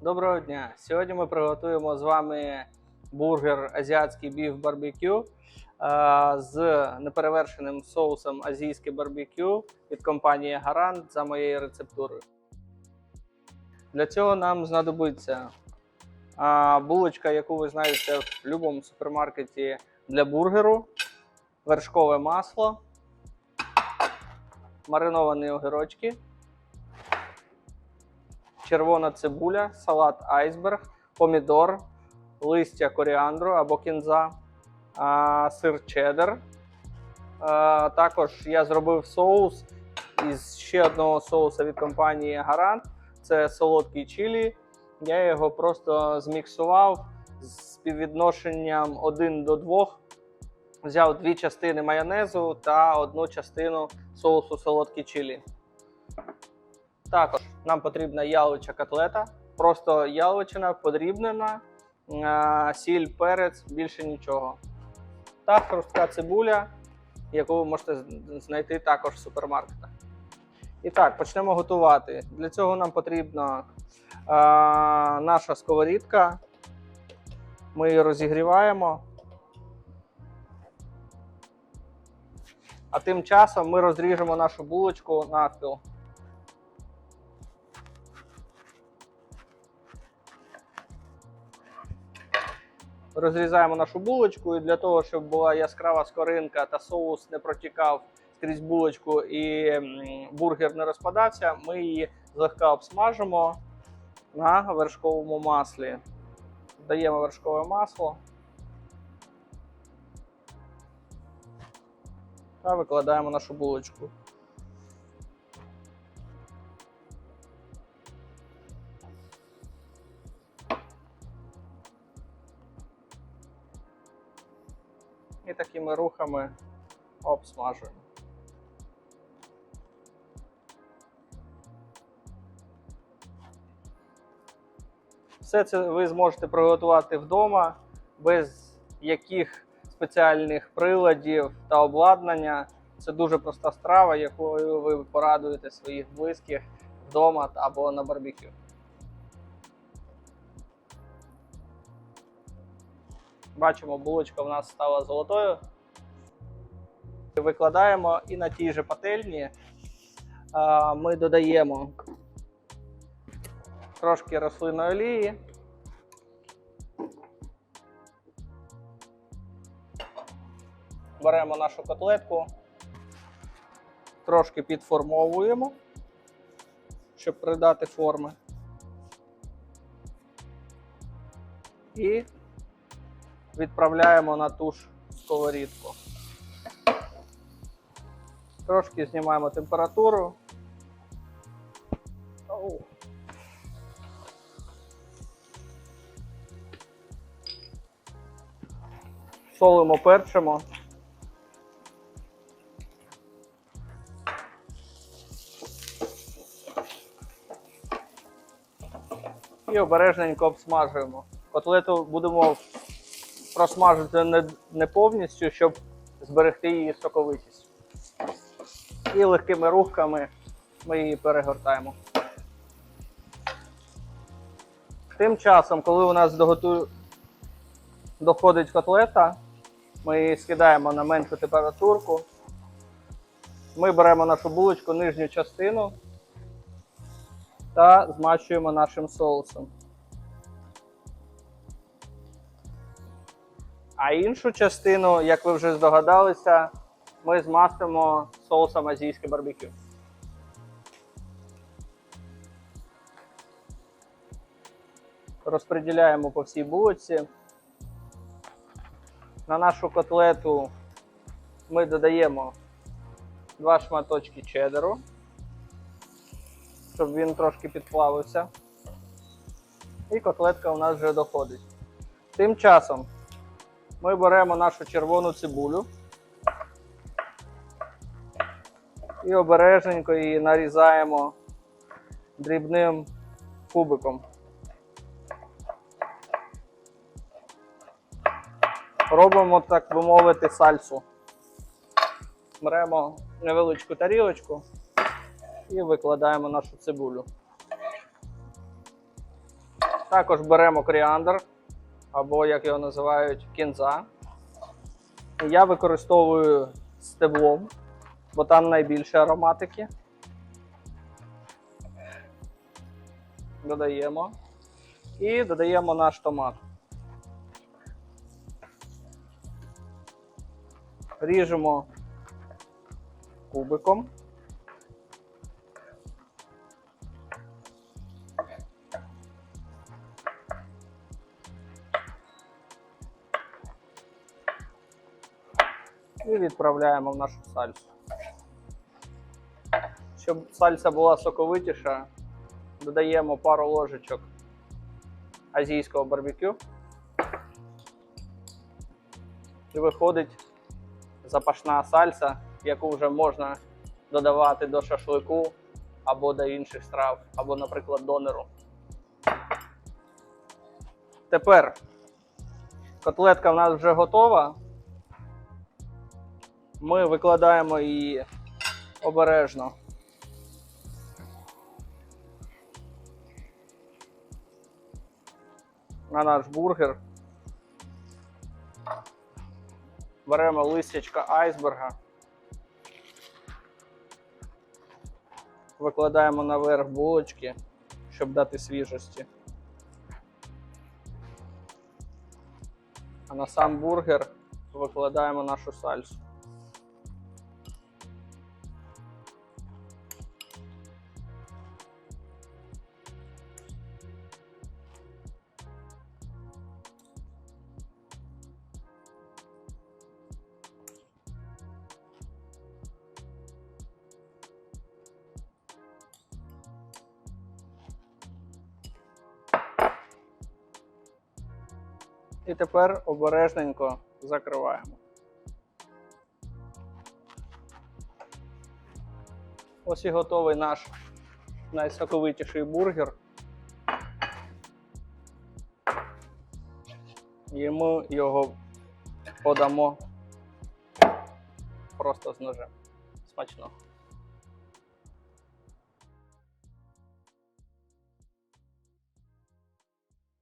Доброго дня! Сьогодні ми приготуємо з вами бургер азіатський біф барбекю е, з неперевершеним соусом азійське барбекю від компанії Гарант за моєю рецептурою. Для цього нам знадобиться е, булочка, яку ви знайдете в будь-якому супермаркеті для бургеру, вершкове масло, мариновані огірочки червона цибуля, салат айсберг, помідор, листя коріандру або кінза, сир чеддер. Також я зробив соус із ще одного соуса від компанії Гарант. Це солодкий чилі. Я його просто зміксував з співвідношенням 1 до 2. Взяв дві частини майонезу та одну частину соусу солодкий чилі. Також нам потрібна яловича котлета, просто яловичина подрібнена, е, сіль, перець, більше нічого. Та хрустка цибуля, яку ви можете знайти також в супермаркетах. І так, почнемо готувати. Для цього нам потрібна е, наша сковорідка. Ми її розігріваємо. А тим часом ми розріжемо нашу булочку навпіл. Розрізаємо нашу булочку, і для того, щоб була яскрава скоринка та соус не протікав скрізь булочку і бургер не розпадався, ми її злегка обсмажимо на вершковому маслі. Даємо вершкове масло та викладаємо нашу булочку. І такими рухами обсмажуємо. Все це ви зможете приготувати вдома без яких спеціальних приладів та обладнання. Це дуже проста страва, якою ви порадуєте своїх близьких вдома або на барбекю. Бачимо, булочка в нас стала золотою. Викладаємо і на тій же пательні ми додаємо трошки рослинної олії. Беремо нашу котлетку, трошки підформовуємо, щоб придати форми. І відправляємо на ту ж сковорідку. Трошки знімаємо температуру. Солимо, перчимо. І обережненько обсмажуємо. Котлету будемо просмажити не, повністю, щоб зберегти її соковитість. І легкими рухами ми її перегортаємо. Тим часом, коли у нас доготу... доходить котлета, ми її скидаємо на меншу температурку. Ми беремо нашу булочку, нижню частину та змащуємо нашим соусом. А іншу частину, як ви вже здогадалися, ми змастимо соусом азійське барбекю. Розподіляємо по всій булочці. На нашу котлету ми додаємо два шматочки чеддеру, щоб він трошки підплавився. І котлетка у нас вже доходить. Тим часом ми беремо нашу червону цибулю і обережненько її нарізаємо дрібним кубиком. Робимо, так би мовити, сальсу. Беремо невеличку тарілочку і викладаємо нашу цибулю. Також беремо коріандр, або як його називають, кінза. Я використовую стеблом, бо там найбільше ароматики. Додаємо. І додаємо наш томат. Ріжемо кубиком. І відправляємо в нашу сальсу. Щоб сальса була соковитіша, додаємо пару ложечок азійського барбекю. І виходить запашна сальса, яку вже можна додавати до шашлику або до інших страв, або, наприклад, донеру. Тепер котлетка в нас вже готова. Ми викладаємо її обережно. На наш бургер. Беремо листячка айсберга. Викладаємо наверх булочки, щоб дати свіжості. А на сам бургер викладаємо нашу сальсу. І тепер обережненько закриваємо. Ось і готовий наш найсоковитіший бургер. І ми його подамо просто з ножем. Смачно.